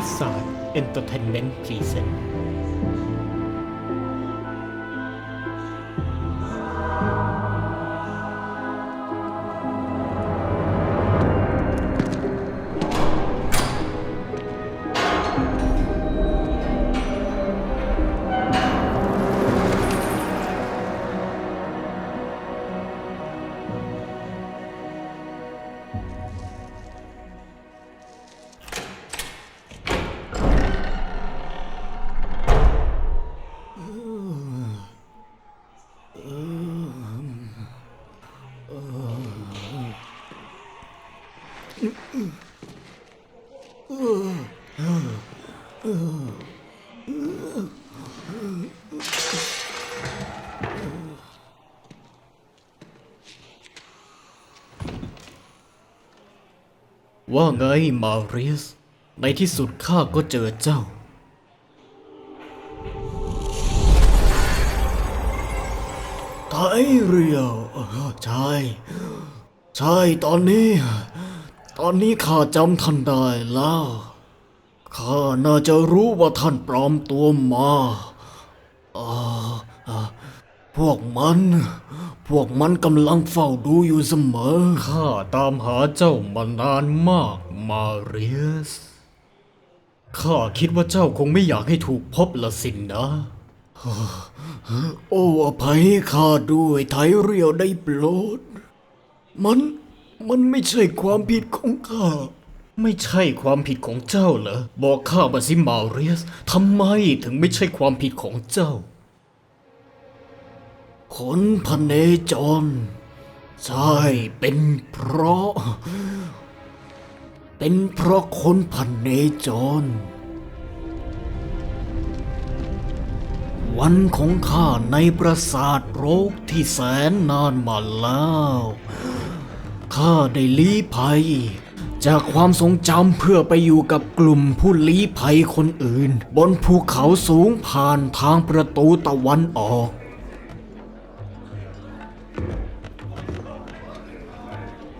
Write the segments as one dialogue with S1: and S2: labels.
S1: ริศา ว่าไงมาเรียส ในที่สุดข้าก็เจอเจ้า ไทเรียวใช่ ใช่ตอนนี้ ตอนนี้ข้าจำท่านได้แล้ว ข้าน่าจะรู้ว่าท่านปลอมตัวมาพวกมัน พวกมันกำลังเฝ้าดูอยู่เสมอ ข้าตามหาเจ้ามานานมากมาเรียส ข้าคิดว่าเจ้าคงไม่อยากให้ถูกพบละสินนะ โอ้อภัยข้าด้วยไทเรียวได้โปรด มัน มันไม่ใช่ความผิดของข้า ไม่ใช่ความผิดของเจ้าเหรอ บอกข้ามาสิมาเรียสทำไมถึงไม่ใช่ความผิดของเจ้า คนพเนจร ใช่เป็นเพราะ เป็นเพราะคนพเนจร วันของข้าในปราสาทโรกที่แสนนานมาแล้ว ข้าได้ลี้ภัย จากความทรงจำเพื่อไปอยู่กับกลุ่มผู้ลี้ภัยคนอื่น บนภูเขาสูงผ่านทางประตูตะวันออก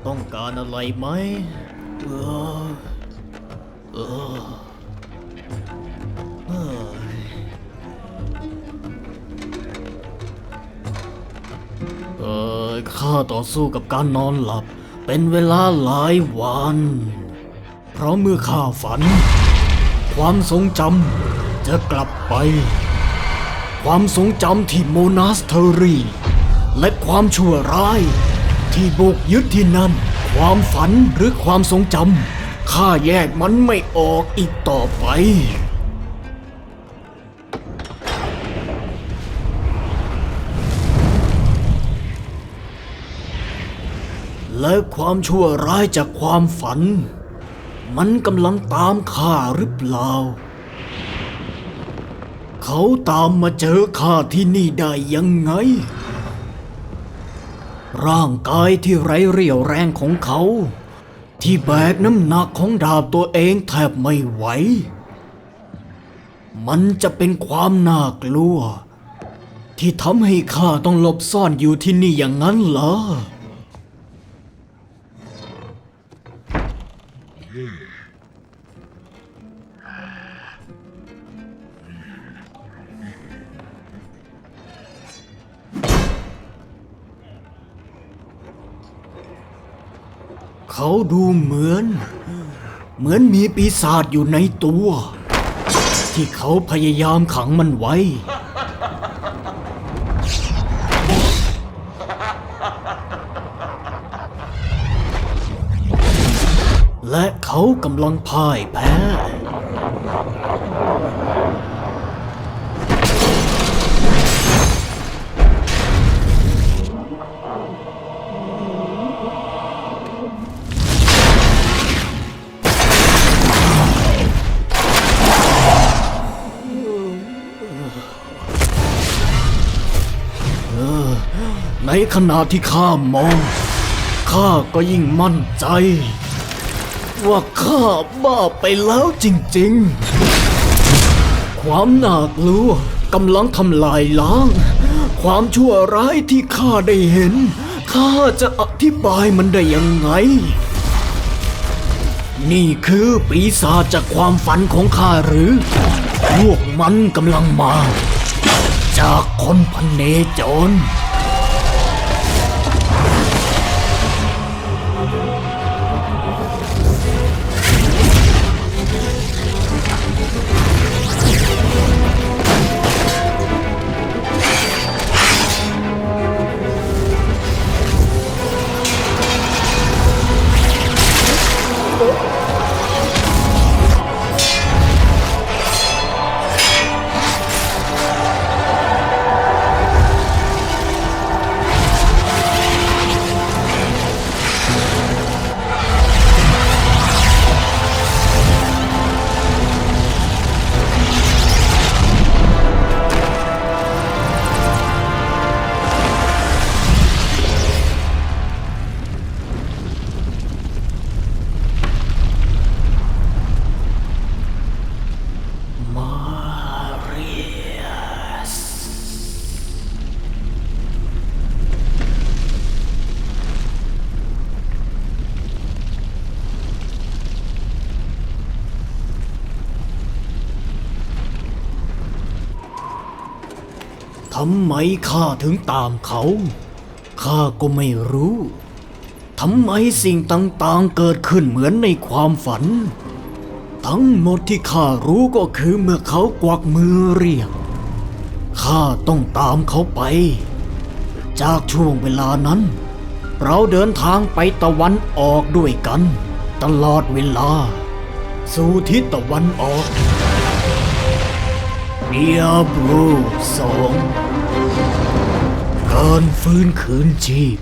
S1: ต้องการอะไรไหมเออเออเออเออข้าต่อสู้กับการนอนหลับ เป็นเวลาหลายวัน เพราะเมื่อข้าฝัน ความทรงจำจะกลับไป ความทรงจำที่โมนาสเทอรีและความชั่วร้าย ที่บุกยึดที่นั่น ความฝันหรือความทรงจำข้าแยกมันไม่ออกอีกต่อไป และความชั่วร้ายจากความฝัน มันกำลังตามข้าหรือเปล่า เขาตามมาเจอข้าที่นี่ได้ยังไง ร่างกายที่ไร้เรี่ยวแรงของเขา ที่แบกน้ำหนักของดาบตัวเองแทบไม่ไหว มันจะเป็นความน่ากลัว ที่ทำให้ข้าต้องหลบซ่อนอยู่ที่นี่อย่างนั้นเหรอ เขาดูเหมือน เหมือนมีปีศาจอยู่ในตัว ที่เขาพยายามขังมันไว้ และเขากำลังพ่ายแพ้ ในขณะที่ข้ามอง ข้าก็ยิ่งมั่นใจ ว่าข้าบ้าไปแล้วจริงๆ ความหนากลัวกำลังทำลายล้าง ความชั่วร้ายที่ข้าได้เห็น ข้าจะอธิบายมันได้ยังไง นี่คือปีศาจจากความฝันของข้าหรือ พวกมันกำลังมา จากคนพันเนจรำไมข้าถึงตามเขา ข้าก็ไม่รู้ ทำไมสิ่งต่างๆเกิดขึ้นเหมือนในความฝัน ทั้งหมดที่ข้ารู้ก็คือเมื่อเขากวักมือเรียก ข้าต้องตามเขาไป จากช่วงเวลานั้น เราเดินทางไปตะวันออกด้วยกัน ตลอดเวลา สู่ทิศตะวันออกเดียบรูสอง การฟื้นคืนชีพ